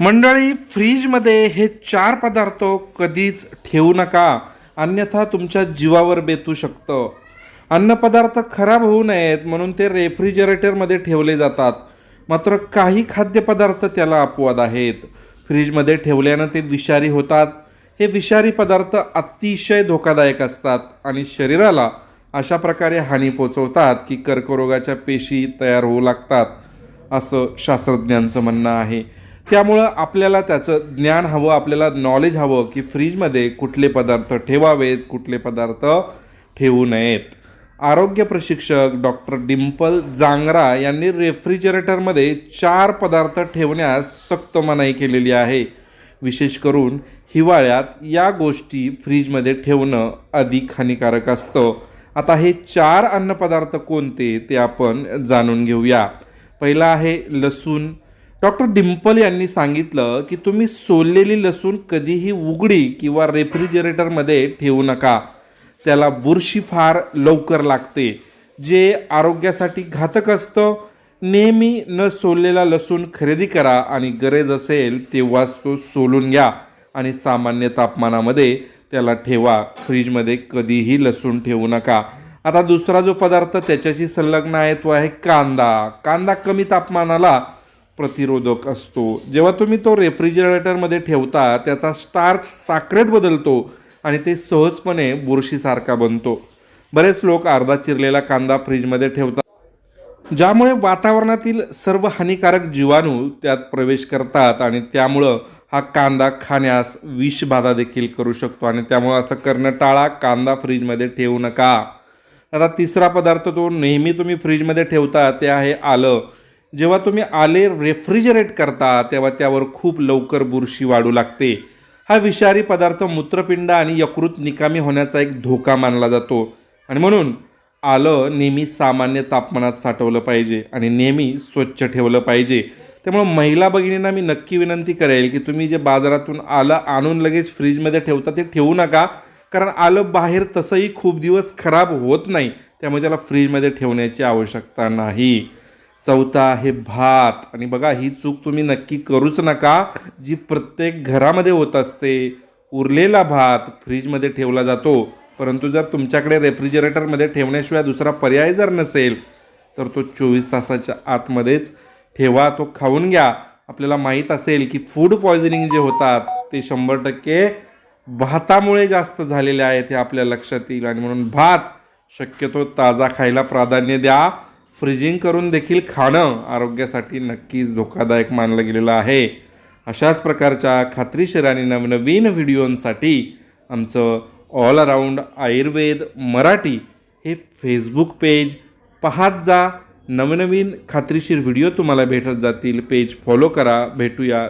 मंडळी फ्रीजमध्ये हे चार पदार्थ कधीच ठेवू नका. अन्यथा तुमच्या जीवावर बेतू शकतं. अन्नपदार्थ खराब होऊ नयेत म्हणून ते रेफ्रिजरेटरमध्ये ठेवले जातात. मात्र काही खाद्यपदार्थ त्याला अपवाद आहेत. फ्रीजमध्ये ठेवल्यानं ते विषारी होतात. हे विषारी पदार्थ अतिशय धोकादायक असतात आणि शरीराला अशा प्रकारे हानी पोचवतात की कर्करोगाच्या पेशी तयार होऊ लागतात असं शास्त्रज्ञांचं म्हणणं आहे. त्यामुळं आपल्याला त्याचं ज्ञान हवं आपल्याला नॉलेज हवं की फ्रीजमध्ये कुठले पदार्थ ठेवावेत कुठले पदार्थ ठेवू नयेत. आरोग्य प्रशिक्षक डॉक्टर डिम्पल जांगरा यांनी रेफ्रिजरेटरमध्ये चार पदार्थ ठेवण्यास सक्त मनाई केलेली आहे. विशेष करून हिवाळ्यात या गोष्टी फ्रीजमध्ये ठेवणं अधिक हानिकारक असतं. आता हे चार अन्नपदार्थ कोणते ते आपण जाणून घेऊया. पहिला आहे लसूण डॉक्टर डिम्पल यांनी सांगितलं की तुम्ही सोललेली लसूण कधीही उघडी किंवा रेफ्रिजरेटरमध्ये ठेवू नका. त्याला बुरशी फार लवकर लागते जे आरोग्यासाठी घातक असतं. नेहमी न सोललेला लसूण खरेदी करा आणि गरज असेल तेव्हाच तो सोलून घ्या आणि सामान्य तापमानामध्ये त्याला ठेवा. फ्रीजमध्ये कधीही लसूण ठेवू नका. आता दुसरा जो पदार्थ त्याच्याशी संलग्न आहे तो आहे कांदा. कांदा कमी तापमानाला प्रतिरोधक असतो. जेव्हा तुम्ही तो रेफ्रिजरेटरमध्ये ठेवता त्याचा स्टार्च साखरेत बदलतो आणि ते सहजपणे बुरशीसारखा बनतो. बरेच लोक अर्धा चिरलेला कांदा फ्रीजमध्ये ठेवतात. ज्यामुळे वातावरणातील सर्व हानिकारक जीवाणू त्यात प्रवेश करतात आणि त्यामुळं हा कांदा खाण्यास विषबाधा देखील करू शकतो आणि त्यामुळं असं करणं टाळा कांदा फ्रीजमध्ये ठेवू नका. आता तिसरा पदार्थ तो नेहमी तुम्ही फ्रीजमध्ये ठेवता ते आहे आलं. जेव्हा तुम्ही आले रेफ्रिजरेट करता तेव्हा त्यावर खूप लवकर बुरशी वाढू लागते. हा विषारी पदार्थ मूत्रपिंड आणि यकृत निकामी होण्याचा एक धोका मानला जातो. आणि म्हणून आलं नेहमी सामान्य तापमानात साठवलं पाहिजे आणि नेहमी स्वच्छ ठेवलं पाहिजे. त्यामुळं महिला भगिनींना मी नक्की विनंती करेल की तुम्ही जे बाजारातून आलं आणून लगेच फ्रीजमध्ये ठेवता ते ठेवू नका. कारण आलं बाहेर तसंही खूप दिवस खराब होत नाही. त्यामुळे त्याला फ्रीजमध्ये ठेवण्याची आवश्यकता नाही. चौथा आहे भात. आणि बघा ही चूक तुम्ही नक्की करूच नका. जी प्रत्येक घरामध्ये होत असते उरलेला भात फ्रीजमध्ये ठेवला जातो. परंतु जर तुमच्याकडे रेफ्रिजरेटरमध्ये ठेवण्याशिवाय दुसरा पर्याय जर नसेल तर तो चोवीस तासाच्या आतमध्येच ठेवा तो खाऊन घ्या. आपल्याला माहीत असेल की फूड पॉयझनिंग जे होतात ते शंभर टक्के भातामुळे जास्त झालेले आहेत हे आपल्या लक्षात येईल. आणि म्हणून भात शक्यतो ताजा खायला प्राधान्य द्या. फ्रीजिंग करून देखील खाणं आरोग्यासाठी नक्कीच धोकादायक मानलं गेलेलं आहे. अशाच प्रकारच्या खात्रीशीर आणि नवनवीन व्हिडिओंसाठी आमचं ऑल अराऊंड आयुर्वेद मराठी हे फेसबुक पेज पाहत जा. नवनवीन खात्रीशीर व्हिडिओ तुम्हाला भेटत जातील. पेज फॉलो करा. भेटूया.